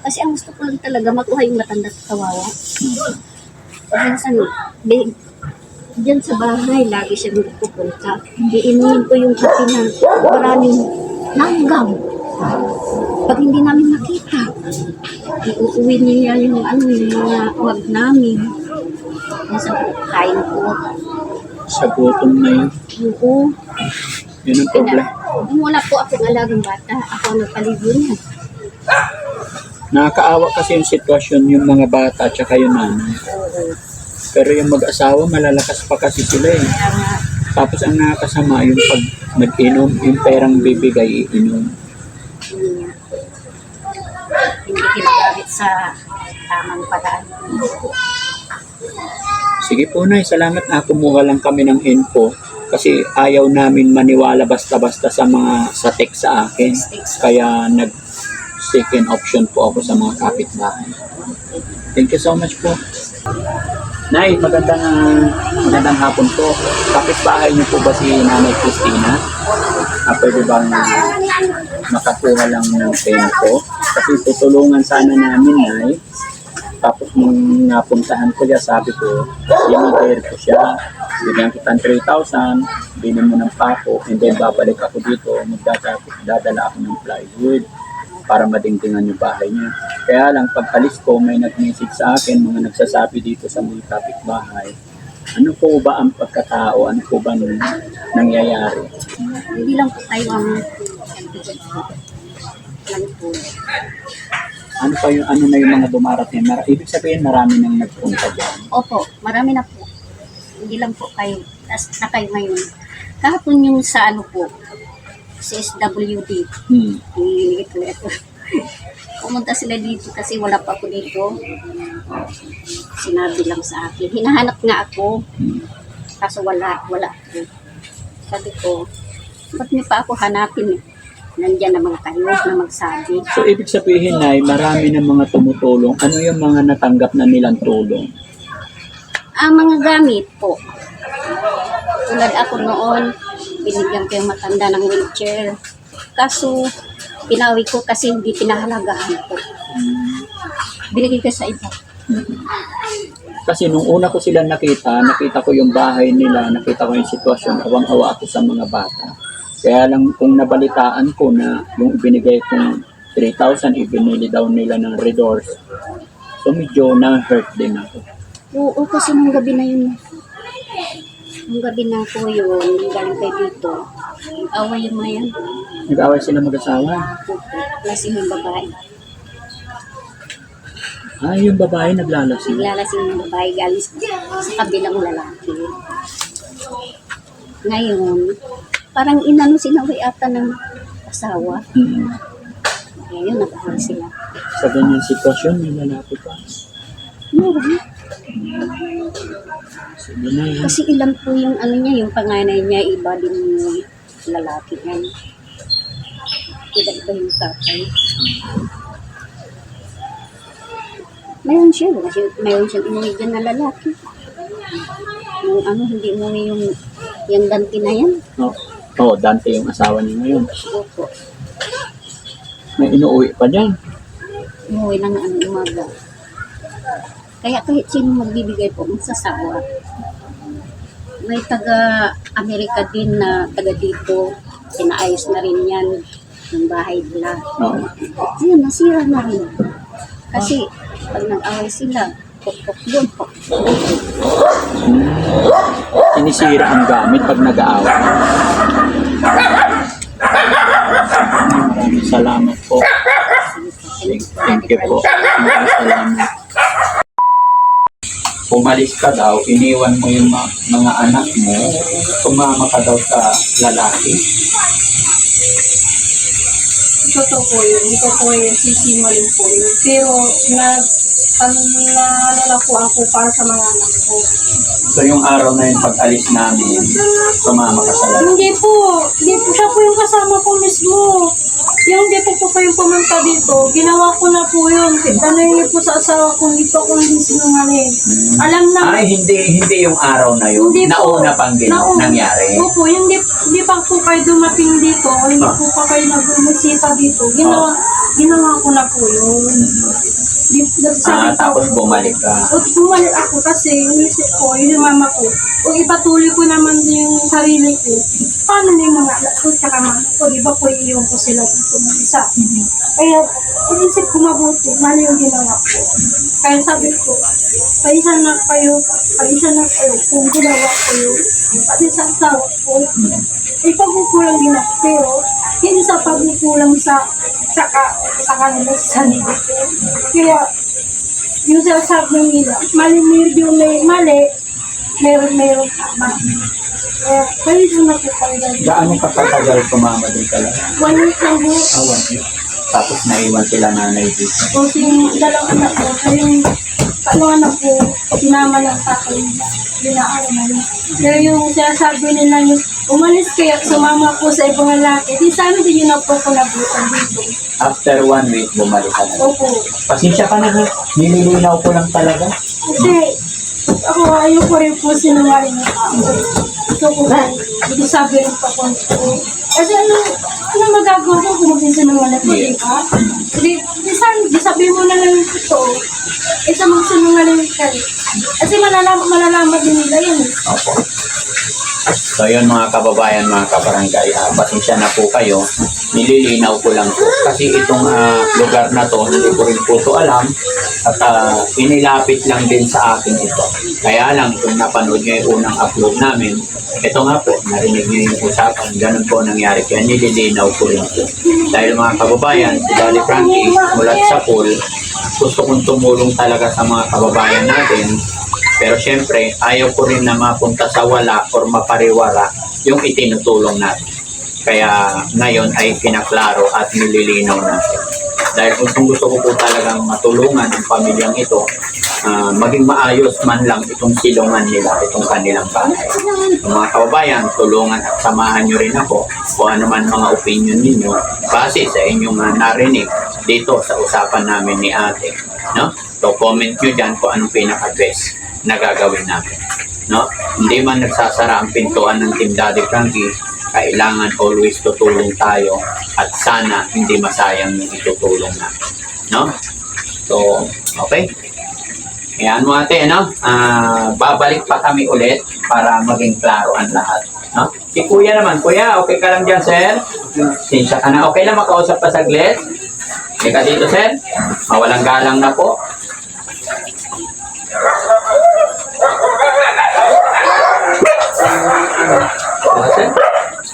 Kasi ang gusto ko lang talaga, makuha yung matanda at kawawa. Minsan, di, dyan sa bahay, lagi siya nagpupunta. Iinumin ko yung kape na maraming langgam. Pag hindi namin nakita, iuuwi niya yung ano, yung mga wag namin. Po, kain ko. Sa gutom na yun. Oo. Yun ang problema. Wala po akong alagang bata, ako ang nagpaligo niya. Nakakaawa kasi yung sitwasyon yung mga bata at saka yung nanay. Pero yung mag-asawa, malalakas pa kasi sila eh. Tapos ang nakakasama yung pag nag-inom, yung perang bibigay, inom. hindi niya. Hindi ginagamit sa tamang paraan. Sige po, Nay. Salamat na kumuha lang kami ng info kasi ayaw namin maniwala basta-basta sa mga sa text sa akin. Kaya nag second option po ako sa mga kapitbahay. Thank you so much po. Nay, magandang magandang hapon po. Kapitbahay niyo po ba si Nanay Christina? Ah, pwede bang makakuha lang ng tempo? Kasi tutulungan sana namin, Nay. Tapos nung napuntahan ko siya, sabi ko, i-hire ko siya. Bigyan kita ng 3,000, bilhin mo ng pako, and then babalik ako dito, magdadala dadala ako ng plywood para madingdingan yung bahay niya. Kaya lang, pag alis ko, may nag-message sa akin, mga nagsasabi dito sa mga kapitbahay, ano po ba ang pagkatao? Ano po ba nung nangyayari? Hindi lang po tayo ang. Ano pa yung ano na yung mga dumarating? Mar- ibig sabihin marami nang nagpunta dyan. Opo, marami na po. Hindi lang po kayo, tas na kayo ngayon. Kahapon yung sa ano po, sa SWD, Hmm. Hinihilig ko ito. Pumunta sila dito kasi wala pa ako dito. Sinabi lang sa akin. Hinahanap nga ako. Hmm. Kaso wala, wala ako. Sabi ko, ba't niyo pa ako hanapin eh? Nandyan naman kayo na magsabi. So, ibig sabihin na marami ng mga tumutulong. Ano yung mga natanggap na nilang tulong? Ang mga gamit po. Tulad ako noon, binigyan ko yung matanda ng wheelchair. Kaso, pinawi ko kasi hindi pinahalagahan ko. Binigay ko sa iba. Kasi nung una ko sila nakita, nakita ko yung bahay nila, nakita ko yung sitwasyon, awang-awa ako sa mga bata. Kaya lang kung nabalitaan ko na yung ibinigay kong 3,000, ibinili daw nila ng redors. So medyo na-hurt din ako. Oo, kasi nung gabi na yun. Nung gabi na po yun, galing kayo dito. Away yung mga yan. Nag-away sila mag-asawa. Lasing yung babae. Ah, yung babae naglalasing. Naglalasing yung babae galing sa, kabilang lalaki. Ngayon, parang inano sinaway ata ng asawa. Hmm. Ngayon, nakahal sila. Sa ganyan sitwasyon, may lalaki pa. Meron. Kasi ilan po yung ano niya, yung panganay niya, iba din yung lalaki niya. Iba-iba yung tatay. Mayroon siya, kasi mayroon siyang umuwi dyan na lalaki. Yung ano, hindi umuwi yung yung dante na yan. Oh, oh, Dante yung asawa niya ngayon. Opo. May inuuwi pa dyan. Umuwi ng ano, umaga. Kaya kahit sino magbibigay po, magsasawa. May taga-Amerika din na taga dito. Pinaayos na rin yan yung bahay nila. Oo. Ayun, nasira na rin. Kasi pag nag-away sila, pok-pok doon, pok-pok. Sinisira ang gamit pag nag-aaway. Salamat po. Thank, you po. Salamat. Umalis ka daw, iniwan mo yung ma- mga anak mo, sumama ka daw sa lalaki. Totoo po yun. Hindi ko po yung sisimulin po yun. Pero nag, na, na po ako para sa mga anak ko. So yung araw na yung pag-alis namin, sumama ka sa lalaki. Hindi po. Hindi po. Siya po yung kasama ko mismo. Yung di po po kayong pumunta dito, ginawa ko na po yun. Tanong niyo po sa asawa ko, hindi po ako hindi sinungaling. Alam na, Ay, hindi hindi yung araw na yun. Hindi po. Nauna pang gina- Nauna. nangyari. Opo, hindi, hindi pa po kayo dumating dito, hindi Ah. po pa kayo nagbumisita dito. Ginawa, ginawa ko na po yun. Ah, tapos bumalik ka. O, bumalik ako kasi inisip ko, yung mama ko, kung ipatuloy ko naman yung sarili ko, paano na yung mga anak ko tsaka mama ko, di ba po iiwan ko sila dito ng isa. Kaya, inisip ko mabuti, mali yung ginawa ko. Kaya sabi ko, paisa na kayo, paisa na kayo, kung ginawa ko yun, pati sa asawa ko, ay pagkukulang din ako, pero hindi sa pagkukulang sa sa, ka, sa kanila sa sarili. Kaya, yung sinasabi nila, mali medyo may mali, meron meron tama. Kaya, kayo na kayo. Gaano katagal sumama din ka lang? One week lang po. Awan. Tapos naiwan sila nanay dito. Tapos yung dalawang anak ko, yung tatlong anak ko, sinama lang sa akin. Binaano na yun. Pero yung sinasabi nila yung umalis kayo, sumama po sa ibang lalaki, di sana din yun na po ko nabutan dito. After one week, bumalik ka na. Opo. Pasensya ka na ha. Nililinaw ko lang talaga. Kasi ako ayoko rin po sinungaling ng tao. Gusto ko ba, hindi sabi rin pa ko. Kasi ano, ano magagawa ko kung magsisinungaling ko, di ba? Di, di, san- di sabi mo na lang ito, isa magsinungaling ka. Kasi malalaman, malalaman din nila yun. Opo. So yun mga kababayan, mga kabarangay, ah, pasensya na po kayo. Nililinaw ko lang po. Kasi itong ah, lugar na to, hindi ko rin po ito alam. At ah, inilapit lang din sa akin ito. Kaya lang, kung napanood nyo yung unang upload namin, ito nga po, narinig nyo yung usapan. Ganun po nangyari. Kaya nililinaw ko rin po. Dahil mga kababayan, si Daddy Frankie, mulat sa pool, gusto kong tumulong talaga sa mga kababayan natin pero syempre, ayaw ko rin na mapunta sa wala or mapariwara yung itinutulong natin. Kaya ngayon ay pinaklaro at nililinaw natin. Dahil kung gusto ko po talagang matulungan ang pamilyang ito, ah, maging maayos man lang itong silungan nila, itong kanilang bahay. So, mga kababayan, tulungan at samahan nyo rin ako kung ano man mga opinion ninyo base sa inyong ah, narinig dito sa usapan namin ni ate. No? So comment nyo dyan kung anong pinaka-best na gagawin natin. No? Hindi man nagsasara ang pintuan ng Team Daddy Frankie, kailangan always tutulong tayo at sana hindi masayang yung itutulong natin. No? So, okay. Ayan mo ate, no? Ah, babalik pa kami ulit para maging klaro ang lahat. No? Si kuya naman, kuya, okay ka lang dyan, sir? Sinsya ka na. Okay lang makausap pa saglit? Hindi ka dito, sir? Mawalang galang na po. Ah, sir?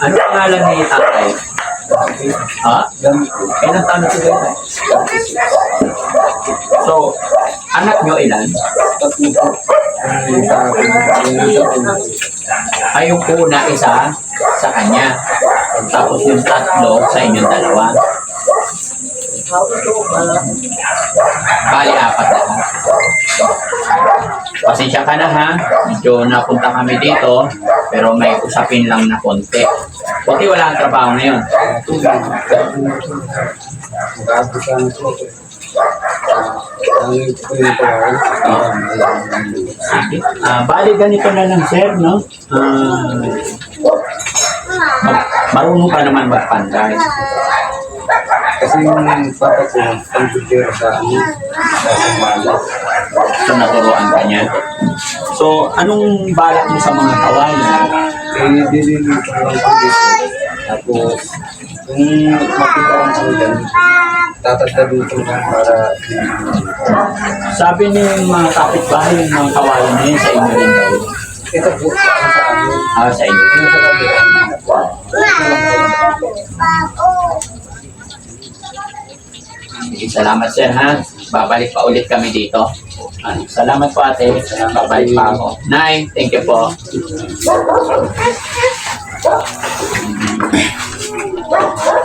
Ano ni tatay? Ha? Ilan taon na si tatay? So, anak nyo ilan? Ay, yung una isa sa kanya. Tapos yung tatlo sa inyong dalawa. Bali, apat na. Pasensya ka na ha. Medyo napunta kami dito. Pero may usapin lang na konti. Konti wala ang trabaho ngayon. Sige. Ah, bali ganito na lang sir, no? Ah, mag- marunong ka naman magpanday. Kasi yung papa ko, pag-prepare sa ano, sa sumala. So naturuan ka niya. So, anong balak mo sa mga kawayan? Eh, dililig ko. Tapos, kung makita lang ako dyan, tatagdadin ko lang para Sabi ni mga kapitbahay, yung mga kawayan yun sa inyo rin daw. ito po sa amin. Ah, sa inyo. Yung sa kabila. Sige, salamat sir ha. Babalik pa ulit kami dito. Ah, salamat po ate. Babalik pa ako. Nay, thank you po.